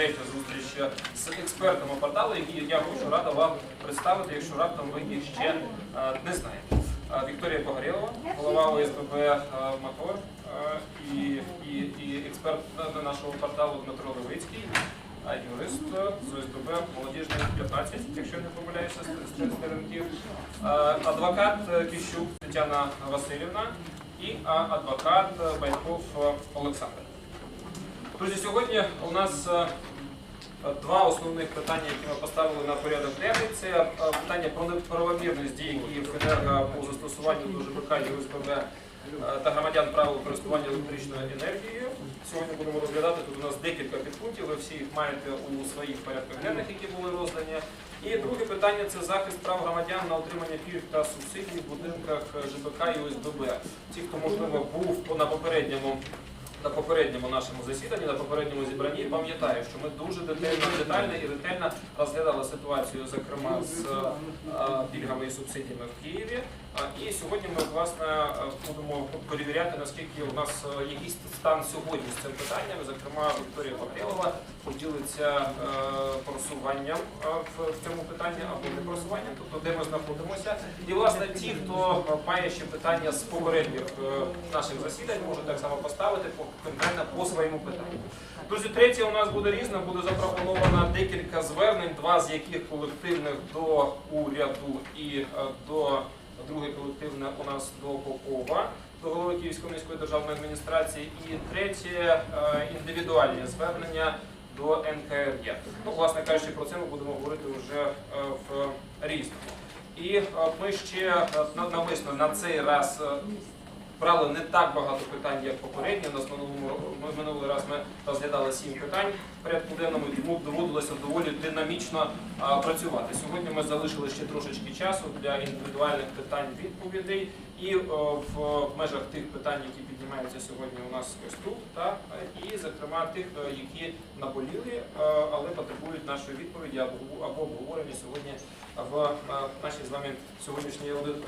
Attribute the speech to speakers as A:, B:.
A: третя зустріч з експертами порталу, які я хочу рада вам представити, якщо раптом ви їх ще е, не знаєте. Е, Вікторія Погорєлова, голова ОСББ е, Мотор е, і, і, і експерт на- нашого порталу Дмитро Левицький, юрист е, з ОСББ Молодіжний 15, якщо не помиляюся, з Е, адвокат е, Кіщук Тетяна Васильівна і е, адвокат е, Байков е, Олександр. Друзі, сьогодні у нас е, два основних питання, які ми поставили на порядок денний. Це питання про неправомірність дій Київенерго по застосуванню до ЖБК ОСББ е, та громадян правил користування електричною енергією. Сьогодні будемо розглядати тут у нас декілька підпунктів. Ви всі їх маєте у своїх порядках денних, які були роздані. І друге питання це захист прав громадян на отримання пільг та субсидій в будинках ЖБК і ОСББ. Ті, хто можливо був на попередньому на попередньому нашому засіданні, на попередньому зібранні, пам'ятаю, що ми дуже детально, детально і ретельно розглядали ситуацію, зокрема з е, пільгами і субсидіями в Києві. І сьогодні ми власне будемо перевіряти, наскільки у нас е, якийсь стан сьогодні з цим питанням. Зокрема, Вікторія Павлєва поділиться е, просуванням в цьому питанні або не просуванням, тобто де ми знаходимося. І власне ті, хто має ще питання з попередніх наших засідань, можуть так само поставити по конкретно по своєму питанню. Друзі, третє у нас буде різне, буде запропоновано декілька звернень, два з яких колективних до уряду і е, до друге колективне у нас до Попова, до голови Київської міської державної адміністрації, і третє е, індивідуальні звернення до НКРЄ. Ну, власне кажучи, про це ми будемо говорити вже е, в різному. І ми ще на- навмисно на цей раз брали не так багато питань, як попередні. У нас минулий раз ми розглядали сім питань в порядку денному, тому доводилося доволі динамічно а, працювати. Сьогодні ми залишили ще трошечки часу для індивідуальних питань відповідей і о, в межах тих питань, які піднімаються сьогодні у нас ось тут, та і зокрема тих, е, які наболіли, е, але потребують нашої відповіді або обговорення сьогодні в е, нашій з вами сьогоднішній аудиторії.